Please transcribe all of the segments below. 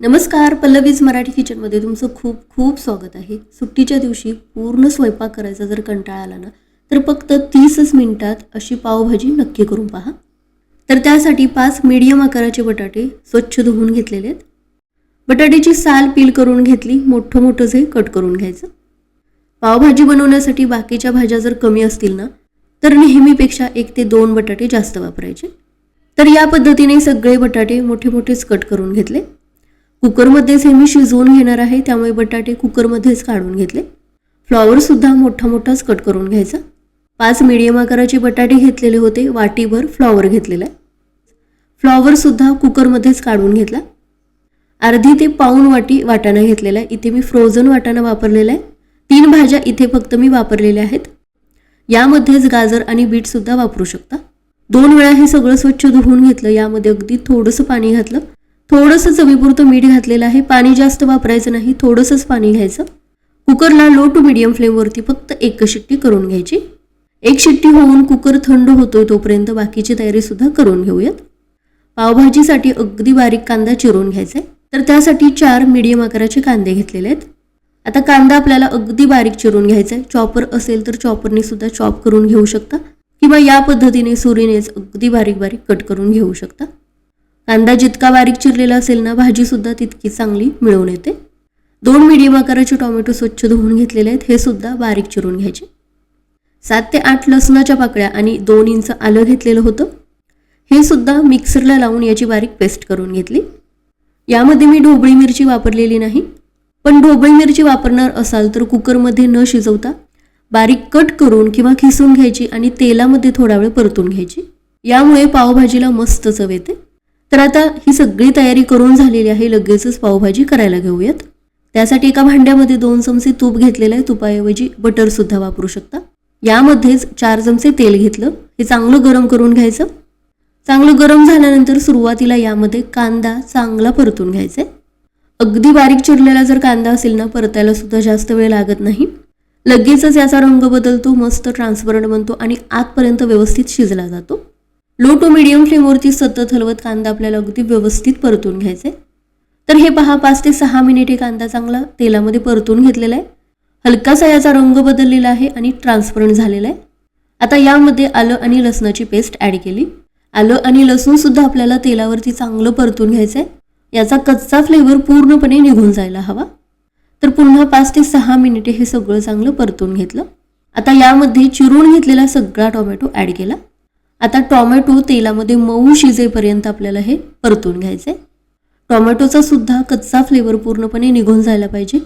नमस्कार पल्लवीज मराठी किचनमध्ये तुमचं खूप खूप स्वागत आहे. सुट्टीच्या दिवशी पूर्ण स्वयंपाक करायचा जर कंटाळा आला ना तर फक्त तीसच मिनिटात अशी पावभाजी नक्की करून पहा. तर त्यासाठी पाच मीडियम आकाराचे बटाटे स्वच्छ धुवून घेतलेले आहेत. बटाट्याची साल पील करून घेतली मोठं मोठं जे कट करून घ्यायचं. पावभाजी बनवण्यासाठी बाकीच्या भाज्या जर कमी असतील ना तर नेहमीपेक्षा एक ते दोन बटाटे जास्त वापरायचे. तर या पद्धतीने सगळे बटाटे मोठे मोठेच कट करून घेतले. कुकरमध्येच हे मी शिजवून घेणार आहे त्यामुळे बटाटे कुकरमध्येच काढून घेतले. फ्लॉवरसुद्धा मोठा मोठाच कट करून घ्यायचा. पाच मिडियम आकाराचे बटाटे घेतलेले होते वाटीभर फ्लॉवर घेतलेला. आहे फ्लॉवरसुद्धा कुकरमध्येच काढून घेतला. अर्धी ते पाऊन वाटी वाटाणा घेतलेला आहे इथे मी फ्रोझन वाटाणा वापरलेला आहे. तीन भाज्या इथे फक्त मी वापरलेल्या आहेत. यामध्येच गाजर आणि बीटसुद्धा वापरू शकता. दोन वेळा हे सगळं स्वच्छ धुवून घेतलं यामध्ये अगदी थोडंसं पाणी घातलं. थोडंसं चवीपुरतं मीठ घातलेलं आहे. पाणी जास्त वापरायचं नाही. थोडंसंच पाणी घ्यायचं. कुकरला लो टू मिडियम फ्लेमवरती फक्त एक शिट्टी करून घ्यायची. एक शिट्टी होऊन कुकर थंड होतोय तोपर्यंत बाकीची तयारीसुद्धा करून घेऊयात. पावभाजीसाठी अगदी बारीक कांदा चिरून घ्यायचा आहे. तर त्यासाठी चार मीडियम आकाराचे कांदे घेतलेले आहेत. आता कांदा आपल्याला अगदी बारीक चिरून घ्यायचा आहे. चॉपर असेल तर चॉपरने सुद्धा चॉप करून घेऊ शकता. किंवा या पद्धतीने सुरीनेच अगदी बारीक बारीक कट करून घेऊ शकता. कांदा जितका बारीक चिरलेला असेल ना भाजीसुद्धा तितकी चांगली मिळून येते. दोन मीडियम आकाराचे टोमॅटो स्वच्छ धुवून घेतलेले आहेत हे सुद्धा बारीक चिरून घ्यायचे. सात ते आठ लसणाच्या पाकळ्या आणि दोन इंच आलं घेतलेलं होतं. हे सुद्धा मिक्सरला लावून याची बारीक पेस्ट करून घेतली. यामध्ये मी ढोबळी मिरची वापरलेली नाही पण ढोबळी मिरची वापरणार असाल तर कुकरमध्ये न शिजवता बारीक कट करून किंवा खिसून घ्यायची आणि तेलामध्ये थोडा वेळ परतून घ्यायची. यामुळे पावभाजीला मस्त चव येते. तर आता ही सगळी तयारी करून झालेली आहे लगेचच पावभाजी करायला घेऊयात. त्यासाठी एका भांड्यामध्ये दोन चमचे तूप घेतलेलं आहे तुपाऐवजी बटरसुद्धा वापरू शकता. यामध्येच चार चमचे तेल घेतलं हे चांगलं गरम करून घ्यायचं. चांगलं गरम झाल्यानंतर सुरुवातीला यामध्ये कांदा चांगला परतून घ्यायचा आहे. अगदी बारीक चिरलेला जर कांदा असेल ना परतायला सुद्धा जास्त वेळ लागत नाही. लगेचच याचा रंग बदलतो मस्त ट्रान्सपरंट बनतो आणि आतपर्यंत व्यवस्थित शिजला जातो. लो टू मिडियम फ्लेमवरती सतत हलवत कांदा आपल्याला अगदी व्यवस्थित परतून घ्यायचा आहे तर हे पहा पाच ते सहा मिनिटे कांदा चांगला तेलामध्ये परतून घेतलेला आहे. हलकासा याचा रंग बदललेला आहे आणि ट्रान्सपरंट झालेला आहे. आता यामध्ये आलं आणि लसणाची पेस्ट ॲड केली. आलं आणि लसूणसुद्धा आपल्याला तेलावरती चांगलं परतून घ्यायचं आहे याचा कच्चा फ्लेवर पूर्णपणे निघून जायला हवा. तर पुन्हा पाच ते सहा मिनिटे हे सगळं चांगलं परतून घेतलं. आता यामध्ये चिरून घेतलेला सगळा टोमॅटो ॲड केला. आता टोमॅटो तेलामध्ये मऊ शिजेपर्यंत आपल्याला हे परतून घ्यायचं आहे टॉमॅटोचा सुद्धा कच्चा फ्लेवर पूर्णपणे निघून जायला पाहिजे.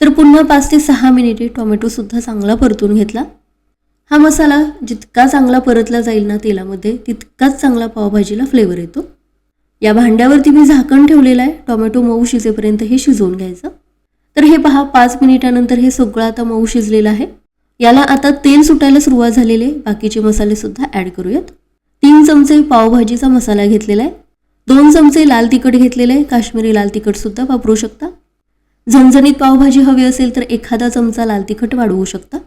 तर पुन्हा पाच ते सहा मिनिटे टोमॅटोसुद्धा चांगला परतून घेतला. हा मसाला जितका चांगला परतला जाईल ना तेलामध्ये तितकाच चांगला पावभाजीला फ्लेवर येतो. या भांड्यावरती मी झाकण ठेवलेलं आहे. टोमॅटो मऊ शिजेपर्यंत हे शिजवून घ्यायचं. तर हे पहा पाच मिनिटानंतर हे सगळं आता मऊ शिजलेलं आहे. याला आता तेल सुटायला सुरुवात झालेली आहे. बाकीचे मसाले सुद्धा ॲड करूयात. तीन चमचे पावभाजीचा मसाला घेतलेला आहे. दोन चमचे लाल तिखट घेतलेले आहे. काश्मीरी लाल तिखट सुद्धा वापरू शकता. झणझणीत पावभाजी हवी असेल तर एखादा चमचा लाल तिखट वाढवू शकता.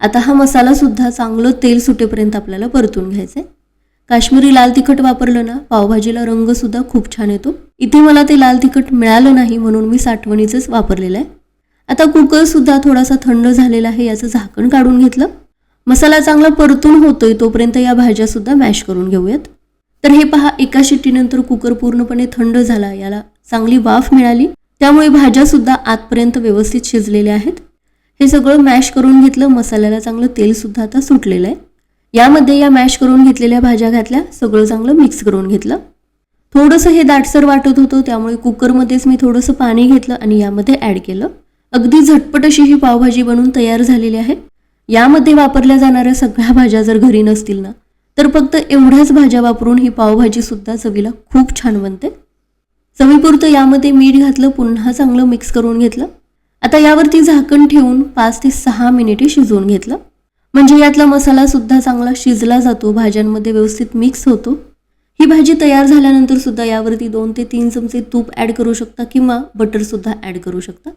आता हा मसाला सुद्धा चांगलं तेल सुटेपर्यंत आपल्याला परतून घ्यायचं आहे. काश्मीरी लाल तिखट वापरलं ना पावभाजीला रंगसुद्धा खूप छान येतो. इथे मला ते लाल तिखट मिळालं नाही म्हणून मी साठवणीचंच वापरलेलं आहे. आता कुकर सुद्धा थोडासा थंड झालेला आहे याचं झाकण काढून घेतलं. मसाला चांगला परतून होतोय तोपर्यंत या भाज्या सुद्धा मॅश करून घेऊयात. तर हे पहा एका शिट्टीनंतर कुकर पूर्णपणे थंड झाला याला चांगली वाफ मिळाली. त्यामुळे भाज्या सुद्धा आतपर्यंत व्यवस्थित शिजलेल्या आहेत. हे सगळं मॅश करून घेतलं मसाल्याला चांगलं तेल सुद्धा आता सुटलेलं आहे. यामध्ये या मॅश करून घेतलेल्या भाज्या घातल्या सगळं चांगलं मिक्स करून घेतलं. थोडंसं हे दाटसर वाटत होतं त्यामुळे कुकरमध्येच मी थोडंसं पाणी घेतलं आणि यामध्ये ॲड केलं. अगदी झटपट अशी ही पावभाजी बनवून तयार झालेली आहे. यामध्ये वापरल्या जाणाऱ्या सगळ्या भाज्या जर घरी नसतील ना तर फक्त एवढ्याच भाज्या वापरून ही पावभाजी सुद्धा चवीला खूप छान बनते. चवीपुरतं यामध्ये मीठ घातलं पुन्हा चांगलं मिक्स करून घेतलं. आता यावरती झाकण ठेवून पाच ते सहा मिनिटे शिजवून घेतलं. म्हणजे यातला मसाला सुद्धा चांगला शिजला जातो भाज्यांमध्ये व्यवस्थित मिक्स होतो. ही भाजी तयार झाल्यानंतर सुद्धा यावरती दोन ते तीन चमचे तूप ॲड करू शकता किंवा बटर सुद्धा ॲड करू शकता.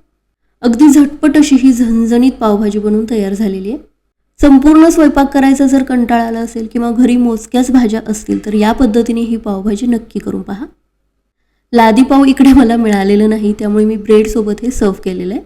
अगदी झटपट अशी ही झणझणीत पावभाजी बनवून तयार झालेली आहे. संपूर्ण स्वयंपाक करायचा जर कंटाळा आला असेल किंवा घरी मोजक्याच भाज्या असतील तर या पद्धतीने ही पावभाजी नक्की करून पहा. लादी पाव इकडे मला मिळालेलं नाही त्यामुळे मी ब्रेडसोबत हे सर्व केलेलं आहे.